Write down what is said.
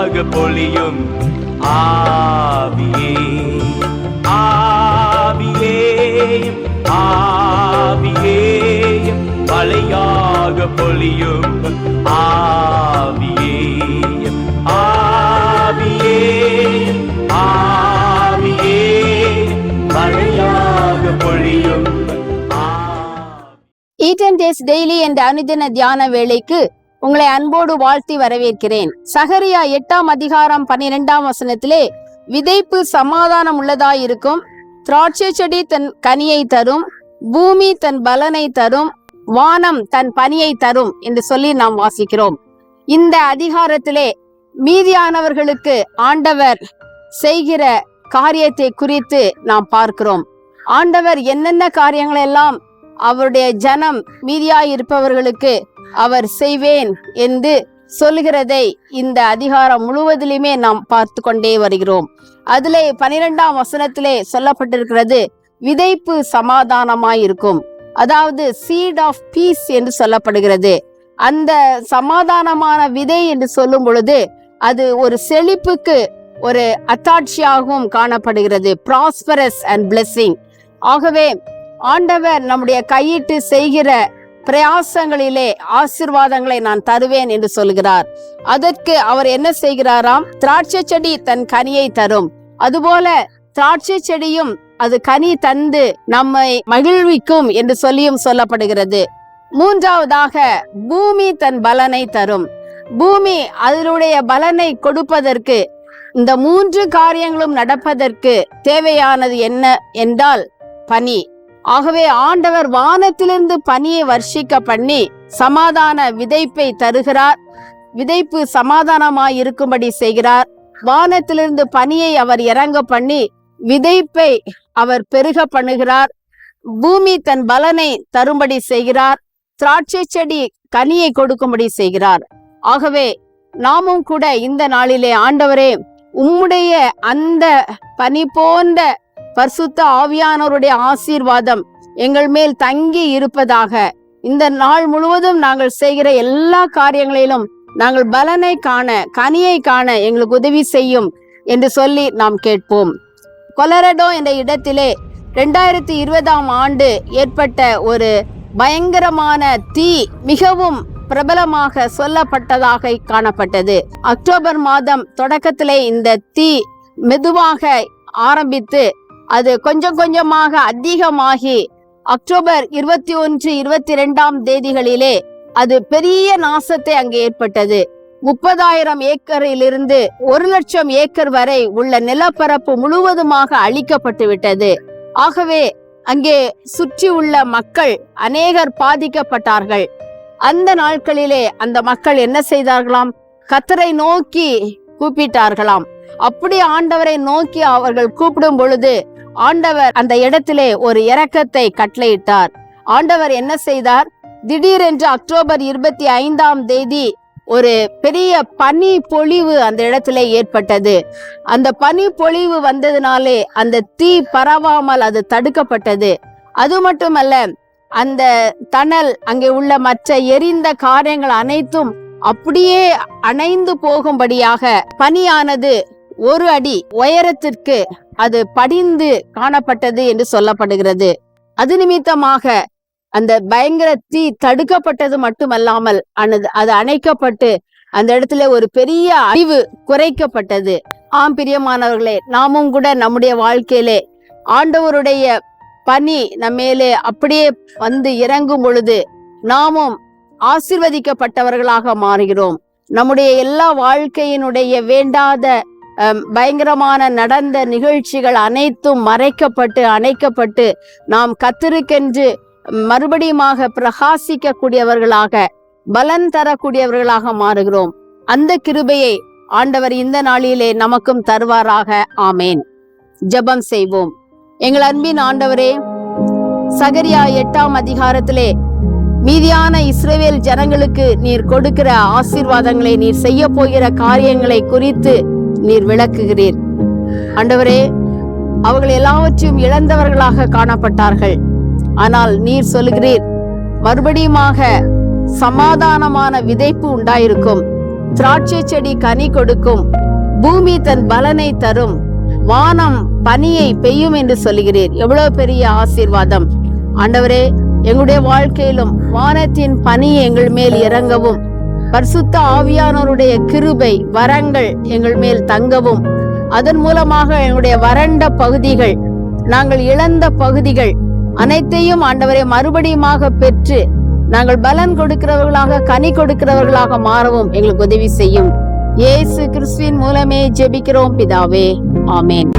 ஆக பொழியும் ஆவியே. ஆவியேயும் ஆவியேயும் மலையாக பொழியும் ஆவியேயும் ஆவியேயும் ஆவியே. மலையாக பொழியும் ஈட்டன் டேஸ் டெய்லி என்ற அனுதின தியான வேலைக்கு உங்களை அன்போடு வாழ்த்தி வரவேற்கிறேன். சகரியா எட்டாம் அதிகாரம் பன்னிரெண்டாம் வசனத்திலே விதைப்பு சமாதானம் உள்ளதாயிருக்கும் திராட்சை செடி தன் கனியை தரும் பூமி தன் பலனை தரும் வானம் தன் பணியை தரும் என்று சொல்லி நாம் வாசிக்கிறோம். இந்த அதிகாரத்திலே மீதியானவர்களுக்கு ஆண்டவர் செய்கிற காரியத்தை குறித்து நாம் பார்க்கிறோம். ஆண்டவர் என்னென்ன காரியங்களெல்லாம் அவருடைய ஜனம் மீதியாய் இருப்பவர்களுக்கு அவர் செய்வேன் என்று சொல்லுகிறதை இந்த அதிகாரம் முழுவதிலுமே நாம் பார்த்து கொண்டே வருகிறோம். அதிலே பனிரெண்டாம் வசனத்திலே சொல்லப்பட்டிருக்கிறது விதைப்பு சமாதானமாயிருக்கும். அதாவது சீட் ஆஃப் பீஸ் என்று சொல்லப்படுகிறது. அந்த சமாதானமான விதை என்று சொல்லும் பொழுது அது ஒரு செழிப்புக்கு ஒரு அத்தாட்சியாகவும் காணப்படுகிறது. ப்ராஸ்பரஸ் அண்ட் பிளெஸ்ஸிங் ஆகவே ஆண்டவர் நம்முடைய கையிட்டு செய்கிற பிரயாசங்களிலே ஆசிர்வாதங்களை நான் தருவேன் என்று சொல்கிறார். அதற்கு அவர் என்ன செய்கிறாராம்? திராட்சை செடி தன் கனியை தரும். அதுபோல திராட்சை செடியும் அது கனி தந்து நம்மை மகிழ்விக்கும் என்று சொல்லியும் சொல்லப்படுகிறது. மூன்றாவதாக பூமி தன் பலனை தரும். பூமி அதனுடைய பலனை கொடுப்பதற்கு இந்த மூன்று காரியங்களும் நடப்பதற்கு தேவையானது என்ன என்றால் பனி. ஆகவே ஆண்டவர் வானத்திலிருந்து பனியை வர்ஷிக்க பண்ணி சமாதான விதைப்பை தருகிறார். விதைப்பு சமாதானமாய் இருக்கும்படி செய்கிறார். வானத்திலிருந்து பனியை அவர் இறங்க பண்ணி விதைப்பை அவர் பெருக பண்ணுகிறார். பூமி தன் பலனை தரும்படி செய்கிறார். திராட்சை செடி கனியை கொடுக்கும்படி செய்கிறார். ஆகவே நாமும் கூட இந்த நாளிலே ஆண்டவரே உம்முடைய அந்த பனி போன்ற பர்சுத்த ஆவியானவருடைய ஆசீர்வாதம் எங்கள் மேல் தங்கி இருப்பதாக. இந்த நாள் முழுவதும் நாங்கள் செய்கிற எல்லா காரியங்களிலும் நாங்கள் பலனை காண கனியை காண எங்களுக்கு உதவி செய்யும் என்று சொல்லி நாம் கேட்போம். கொலரடோ என்ற இடத்திலே ரெண்டாயிரத்தி இருபதாம் ஆண்டு ஏற்பட்ட ஒரு பயங்கரமான தீ மிகவும் பிரபலமாக சொல்லப்பட்டதாக காணப்பட்டது. அக்டோபர் மாதம் தொடக்கத்திலே இந்த தீ மெதுவாக ஆரம்பித்து அது கொஞ்சம் கொஞ்சமாக அதிகமாகி அக்டோபர் இருபத்தி ஒன்று இருபத்தி ரெண்டாம் தேதிகளிலே அது பெரிய நாசத்தை அங்கே ஏற்பட்டது. முப்பதாயிரம் ஏக்கரிலிருந்து ஒரு லட்சம் ஏக்கர் வரை உள்ள நிலப்பரப்பு முழுவதுமாக அழிக்கப்பட்டு விட்டது. ஆகவே அங்கே சுற்றி உள்ள மக்கள் அநேகர் பாதிக்கப்பட்டார்கள். அந்த நாட்களிலே அந்த மக்கள் என்ன செய்தார்களாம்? கத்தரை நோக்கி கூப்பிட்டார்களாம். அப்படி ஆண்டவரை நோக்கி அவர்கள் கூப்பிடும் பொழுது ஆண்டவர் அந்த இடத்திலே ஒரு இரக்கத்தை கட்டளையிட்டார். ஆண்டவர் என்ன செய்தார்? திடீரென்று அக்டோபர் இருபத்தி ஐந்தாம் தேதி ஒரு பெரிய பனி பொழிவு அந்த இடத்துல ஏற்பட்டது. அந்த பனி பொழிவு வந்ததினாலே அந்த தீ பரவாமல் அது தடுக்கப்பட்டது. அது மட்டுமல்ல அந்த தணல் அங்கே உள்ள மற்ற எரிந்த காரியங்கள் அனைத்தும் அப்படியே அணைந்து போகும்படியாக பனியானது ஒரு அடி உயரத்திற்கு அது படிந்து காணப்பட்டது என்று சொல்லப்படுகிறது. அது நிமித்தமாக அந்த பயங்கர தீ தடுக்கப்பட்டது மட்டுமல்லாமல் அனது அது அணைக்கப்பட்டு அந்த இடத்துல ஒரு பெரிய அழிவு குறைக்கப்பட்டது. ஆம் பிரியமானவர்களே நாமும் கூட நம்முடைய வாழ்க்கையிலே ஆண்டவருடைய பணி நம்மேலே அப்படியே வந்து இறங்கும் பொழுது நாமும் ஆசிர்வதிக்கப்பட்டவர்களாக மாறுகிறோம். நம்முடைய எல்லா வாழ்க்கையினுடைய வேண்டாத பயங்கரமான நடந்த நிகழ்ச்சிகள் அனைத்தும் மறைக்கப்பட்டு அணைக்கப்பட்டு நாம் கத்திருக்கென்று மறுபடியுமாக பிரகாசிக்கக்கூடியவர்களாக பலன் தரக்கூடியவர்களாக மாறுகிறோம். அந்த கிருபையை ஆண்டவர் இந்த நாளிலே நமக்கும் தருவாராக. ஆமேன். ஜெபம் செய்வோம். எங்கள் அன்பின் ஆண்டவரே சகரியா எட்டாம் அதிகாரத்திலே மீதியான இஸ்ரேவேல் ஜனங்களுக்கு நீர் கொடுக்கிற ஆசீர்வாதங்களை நீர் செய்ய போகிற காரியங்களை குறித்து நீர் விளக்குகிறீர். ஆண்டவரே அவர்கள் எல்லாவற்றையும் இழந்தவர்களாக காணப்பட்டார்கள். ஆனால் நீர் சொல்லுகிறீர் மறுபடியுமாக சமாதானமான விதைப்பு உண்டாயிருக்கும். திராட்சை செடி கனி கொடுக்கும். பூமி தன் பலனை தரும். வானம் பனியை பெய்யும் என்று சொல்லுகிறீர். எவ்வளவு பெரிய ஆசீர்வாதம். ஆண்டவரே எங்களுடைய வாழ்க்கையிலும் வானத்தின் பனி எங்கள் மேல் இறங்கவும். பரிசுத்த ஆவியானவருடைய கிருபை வரங்கள் எங்கள் மேல் தங்கவும். அதன் மூலமாக எங்களுடைய வறண்ட பகுதிகள் நாங்கள் இழந்த பகுதிகள் அனைத்தையும் ஆண்டவரை மறுபடியுமாக பெற்று நாங்கள் பலன் கொடுக்கிறவர்களாக கனி கொடுக்கிறவர்களாக மாறவும் எங்களுக்கு உதவி செய்யும். இயேசு கிறிஸ்துவின் மூலமே ஜெபிக்கிறோம் பிதாவே. ஆமேன்.